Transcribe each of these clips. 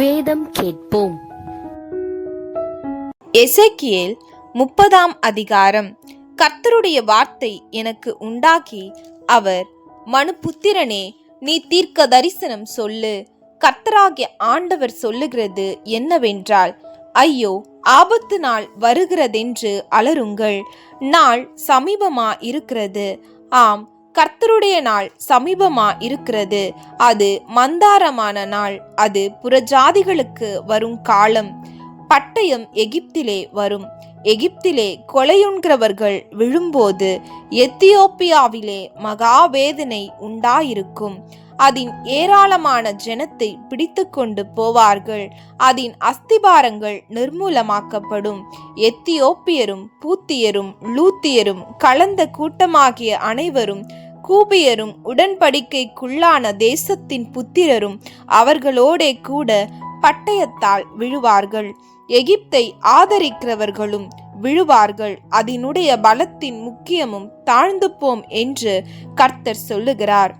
வேதம் கேட்போம். எசேக்கியேல் முப்பதாம் அதிகாரம். கர்த்தருடைய வார்த்தை எனக்கு உண்டாக்கி அவர் மனுபுத்திரனே நீ தீர்க்க தரிசனம் சொல்லு. கர்த்தராகிய ஆண்டவர் சொல்லுகிறது என்னவென்றால் ஐயோ ஆபத்து நாள் வருகிறதென்று அலருங்கள் நாள் சமீபமா இருக்கிறது. ஆம் கர்த்தருடைய நாள் சமீபமா இருக்கிறது. அது மந்தாரமான நாள். அது புறஜாதிகளுக்கு வரும் காலம். பட்டயம் எகிப்திலே வரும். எகிப்திலே கொலையுண்கிறவர்கள் விழும்போது எத்தியோப்பியாவிலே மகாவேதனை உண்டாயிருக்கும். அதன் ஏராளமான ஜனத்தை பிடித்து கொண்டு போவார்கள். அதன் அஸ்திபாரங்கள் நிர்மூலமாக்கப்படும். எத்தியோப்பியரும் பூத்தியரும் லூத்தியரும் கலந்த கூட்டமாகிய அனைவரும் கூபியரும் உடன்படிக்கைக்குள்ளான தேசத்தின் புத்திரரும் அவர்களோடே கூட பட்டயத்தால் விழுவார்கள். எகிப்தை ஆதரிக்கிறவர்களும் விழுவார்கள். அதனுடைய பலத்தின் முக்கியமும் தாழ்ந்து போம் என்று கர்த்தர் சொல்லுகிறார்.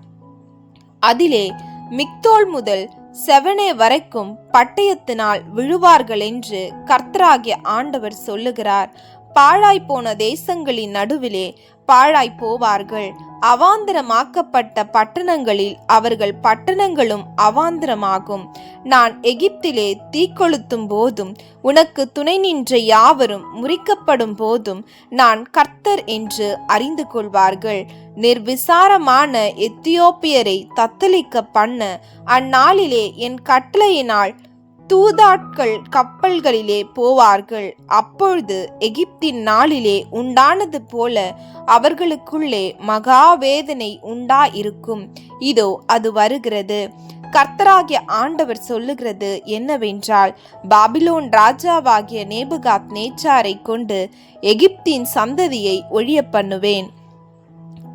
அதிலே மிக்தோல் முதல் செவனே வரைக்கும் பட்டயத்தினால் விழுவார்கள் என்று கர்த்தராகிய ஆண்டவர் சொல்லுகிறார். பாழாய் போன தேசங்களின் நடுவிலே பாழாய் போவார்கள். அவாந்தரமாக்கப்பட்ட பட்டணங்களில் அவர்கள் பட்டணங்களும் அவாந்தரமாகும். நான் எகிப்திலே தீக்கொளுத்தும் போதும் உனக்கு துணை நின்ற யாவரும் முறிக்கப்படும் போதும் நான் கர்த்தர் என்று அறிந்து கொள்வார்கள். நிர்விசாரமான எத்தியோப்பியரை தத்தளிக்க பண்ண அந்நாளிலே என் கட்டளையினால் தூதாட்கள் கப்பல்களிலே போவார்கள். அப்பொழுது எகிப்தின் நாளிலே உண்டானது போல அவர்களுக்குள்ளே மகாவேதனை உண்டாயிருக்கும். இதோ அது வருகிறது. கர்த்தராகிய ஆண்டவர் சொல்லுகிறது என்னவென்றால் பாபிலோன் ராஜாவாகிய நேபுகாத் நேச்சாரை கொண்டு எகிப்தின் சந்ததியை ஒழிய பண்ணுவேன்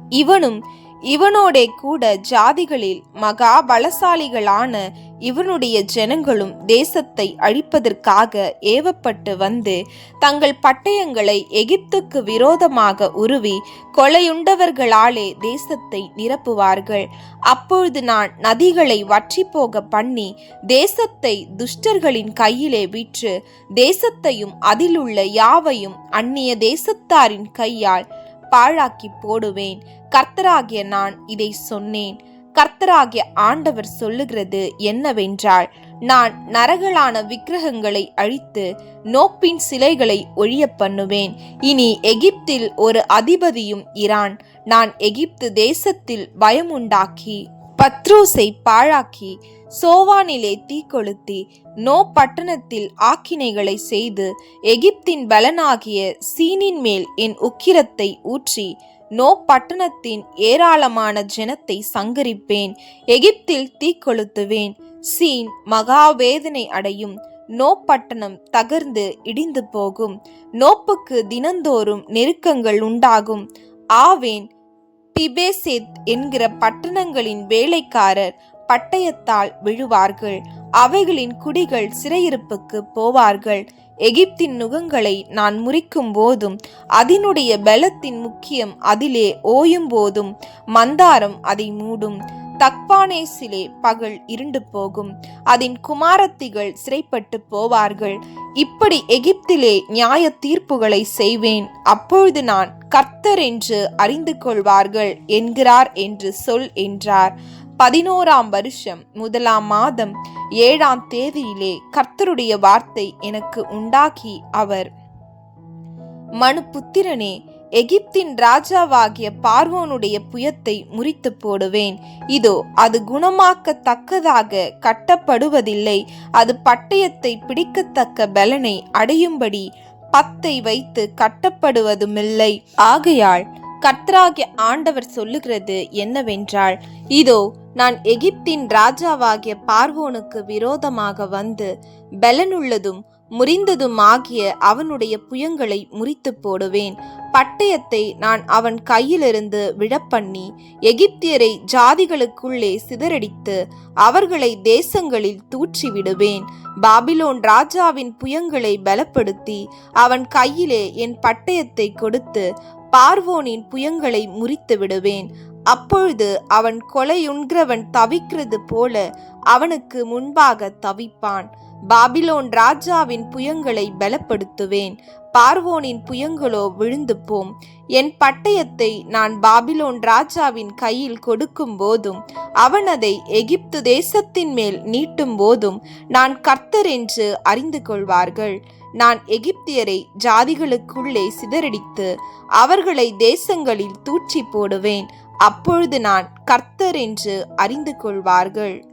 இவனும் இவனோடே கூட ஜாதிகளில் மகா பலசாலிகளான இவனுடைய ஜனங்களும் தேசத்தை அழிப்பதற்காக ஏவப்பட்டு வந்து தங்கள் பட்டயங்களை எகிப்துக்கு விரோதமாக உருவி கொலையுண்டவர்களாலே தேசத்தை நிரப்புவார்கள். அப்பொழுது நான் நதிகளை வற்றி போக பண்ணி தேசத்தை துஷ்டர்களின் கையிலே விற்று தேசத்தையும் அதிலுள்ள யாவையும் அந்நிய தேசத்தாரின் கையால் பாழாக்கி போடுவேன். கர்த்தராகிய நான் இதை சொன்னேன். கர்த்தராகிய ஆண்டவர் சொல்லுகிறது என்னவென்றால் நான் நரகலான விக்கிரகங்களை அழித்து நோப்பின் சிலைகளை ஒழிய பண்ணுவேன். இனி எகிப்தில் ஒரு அதிபதியும் இரான். நான் எகிப்து தேசத்தில் பயமுண்டாக்கி பத்ரோஸை பாழாக்கி சோவானிலே தீக்கொளுத்தி நோ பட்டணத்தில் ஆக்கினைகளை செய்து எகிப்தின் பலனாகிய சீனின் மேல் என் உக்கிரத்தை ஊற்றி நோ பட்டணத்தின் ஏராளமான ஜனத்தை சங்கரிப்பேன். எகிப்தில் தீக்கொளுத்துவேன் சீன் மகாவேதனை அடையும். நோ பட்டணம் தகர்ந்து இடிந்து போகும். நோப்புக்கு தினந்தோறும் நெருக்கங்கள் உண்டாகும். ஆவேன் பிபேசேத் என்கிற பட்டணங்களின் வேலைக்காரர் பட்டயத்தால் விழுவார்கள். அவைகளின் குடிகள் சிறையிருப்புக்கு போவார்கள். எகிப்தின் நுகங்களை நான் முறிக்கும் போதும் அதனுடைய பலத்தின் முக்கியம் அதிலே ஓயும் போதும் மந்தாரம் அதை மூடும். தக்பானேசிலே பகல் இருண்டு போகும். அதன் குமாரத்திகள் சிறைப்பட்டு போவார்கள். இப்படி எகிப்திலே நியாய தீர்ப்புகளை செய்வேன். அப்பொழுது நான் கர்த்தர் என்று அறிந்து கொள்வார்கள் என்கிறார் என்று சொல் என்றார். பதினோராம் வருஷம் முதலாம் மாதம் ஏழாம் தேதியிலே கர்த்தருடைய வார்த்தை எனக்கு உண்டாகி அவர். மனு புத்திரனே எகிப்தின் ராஜாவாகிய பார்வோனுடைய புயத்தை முறித்து போடுவேன். இதோ அது குணமாக்கத்தக்கதாக கட்டப்படுவதில்லை. அது பட்டயத்தை பிடிக்கத்தக்க பலனை அடையும்படி பத்தை வைத்து கட்டப்படுவதுமில்லை. ஆகையால் கர்த்தராகிய ஆண்டவர் சொல்லுகிறது என்னவென்றால் இதோ நான் எகிப்தின் ராஜாவாகிய பார்வோனுக்கு விரோதமாக வந்து பலனுள்ளதும் முறிந்ததுமாகிய அவனுடைய புயங்களை முறித்து போடுவேன். பட்டயத்தை நான் அவன் கையிலிருந்து விழப்பண்ணி எகிப்தியரை ஜாதிகளுக்குள்ளே சிதறடித்து அவர்களை தேசங்களில் தூற்றி விடுவேன் பாபிலோன் ராஜாவின் புயங்களை பலப்படுத்தி அவன் கையிலே என் பட்டயத்தை கொடுத்து பார்வோனின் புயங்களை முறித்து விடுவேன் அப்பொழுது அவன் கொலையுண்கிறவன் தவிக்கிறது போல அவனுக்கு முன்பாக தவிப்பான். பாபிலோன் ராஜாவின் புயங்களை பலப்படுத்துவேன். பார்வோனின் புயங்களோ விழுந்து போம் என் பட்டயத்தை நான் பாபிலோன் ராஜாவின் கையில் கொடுக்கும் போதும் அவன் அதை எகிப்து தேசத்தின் மேல் நீட்டும் போதும் நான் கர்த்தர் என்று அறிந்து கொள்வார்கள். நான் எகிப்தியரை ஜாதிகளுக்குள்ளே சிதறடித்து அவர்களை தேசங்களில் தூற்றி போடுவேன். அப்பொழுது நான் கர்த்தர் என்று அறிந்து கொள்வார்கள்.